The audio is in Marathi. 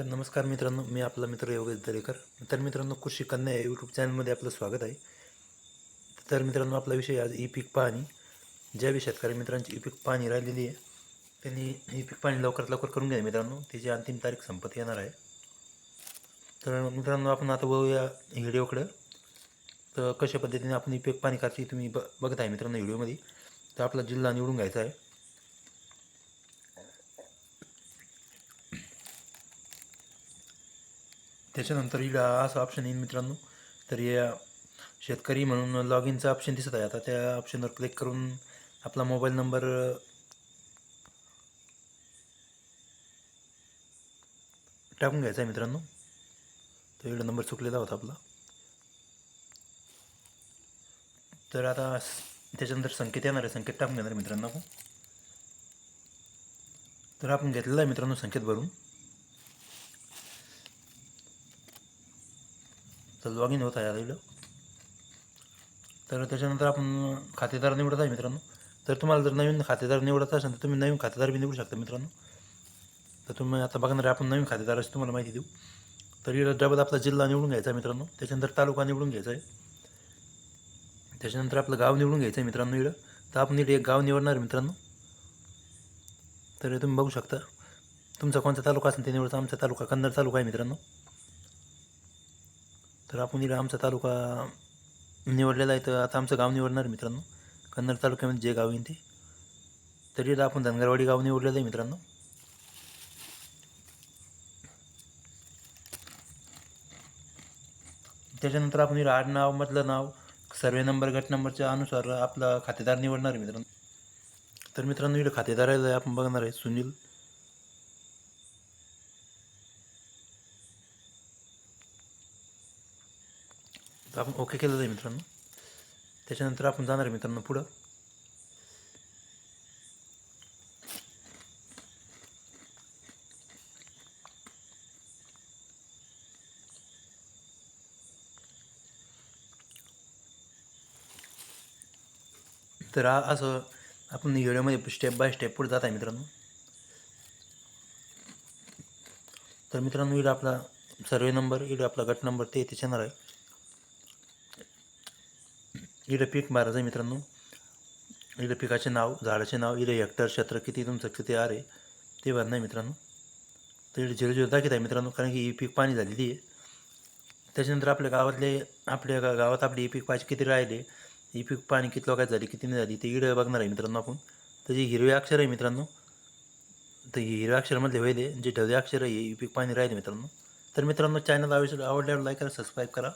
तर नमस्कार मित्रांनो मी आपला मित्र योगेश दरेकर. तर मित्रांनो कृषी कन्या या यूट्यूब चॅनलमध्ये आपलं स्वागत आहे. तर मित्रांनो आपला विषय आज ई पीक पाहणी. ज्या बी शेतकरी मित्रांची ई पीक पाहणी राहिलेली आहे त्यांनी ई पीक पाहणी लवकरात लवकर करून घ्या मित्रांनो. त्याची अंतिम तारीख संपत येणार आहे. तर मित्रांनो आपण आता बघूया व्हिडिओकडं. तर कशा पद्धतीने आपण ई पीक पाणी करायची तुम्ही ब बघत आहे मित्रांनो व्हिडिओमध्ये. तर आपला जिल्हा निवडून घ्यायचा आहे. त्याच्यानंतर इकडं असं ऑप्शन येईल मित्रांनो. तर या शेतकरी म्हणून लॉग इनचा ऑप्शन दिसत आहे. आता त्या ऑप्शनवर क्लिक करून आपला मोबाईल नंबर टाकून घ्यायचा आहे मित्रांनो. तर इकडं नंबर चुकलेला होता आपला. तर आता त्याच्यानंतर संकेत येणार आहे. संकेत टाकून घेणार आहे मित्रांनो आपण. तर आपण घेतलेला आहे मित्रांनो संकेत भरून. तर लॉग इन होत आहे आता इकडं तर त्याच्यानंतर आपण खातेदार निवडत आहे मित्रांनो. तर तुम्हाला जर नवीन खातेदार निवडत असेल तर तुम्ही नवीन खातेदार बी निवडू शकता मित्रांनो. तर तुम्ही आता बघणार आहे आपण नवीन खातेदार अशी तुम्हाला माहिती देऊ. तर इकडं डबल आपला जिल्हा निवडून घ्यायचा आहे मित्रांनो. त्याच्यानंतर तालुका निवडून घ्यायचा आहे. त्याच्यानंतर आपलं गाव निवडून घ्यायचं आहे मित्रांनो इकडं तर आपण इकडे एक गाव निवडणार आहे मित्रांनो. तर तुम्ही बघू शकता. तुमचा कोणता तालुका असेल ते निवडता आमचा तालुका कन्नड तालुका आहे मित्रांनो. तर आपण इकडं आमचा तालुका निवडलेला आहे तर आता आमचं गाव निवडणार आहे मित्रांनो. कन्नड तालुक्यामध्ये जे गाव येईल ते. तरी आपण धनगरवाडी गाव निवडलेलं आहे मित्रांनो. त्याच्यानंतर आपण इकडं आडनाव मधलं नाव सर्वे नंबर गट नंबरच्या अनुसार आपला खातेदार निवडणार आहे मित्रांनो. तर मित्रांनो इकडं खातेदाराला आपण बघणार आहे सुनील. तर आपण ओके केलेलं आहे मित्रांनो. त्याच्यानंतर आपण जाणार आहे मित्रांनो पुढं. तर असं आपण व्हिडिओमध्ये स्टेप बाय स्टेप पुढे जात आहे मित्रांनो. तर मित्रांनो इकडं आपला सर्वे नंबर इकडं आपला गट नंबर ते त्याच्या येणार आहे. इकडं पीक मारायचं आहे मित्रांनो. इडं पिकाचे नाव झाडाचे नाव इडं हेक्टर क्षेत्र किती तुमचं किती आर. आहे ते भरणं आहे मित्रांनो. तर इकडे झिरो झिरो दाखवत आहे मित्रांनो कारण की ही पीक पाणी झालेली आहे. त्याच्यानंतर आपल्या गावातले आपल्या गा गावात आपली ही पीक पाहिजे किती राहिले ही पीक पाणी किती लोकांची झाली किती नाही झाली ते इडं बघणार आहे मित्रांनो आपण. तर जे हिरवे अक्षर आहे मित्रांनो तर ही हिरव्या अक्षरामधले होईल जे ढवळे अक्षर आहे ही पीक पाणी राहिले मित्रांनो. तर मित्रांनो चॅनल आवश्यक आवडल्यावर लाईक करा सबस्क्राईब करा.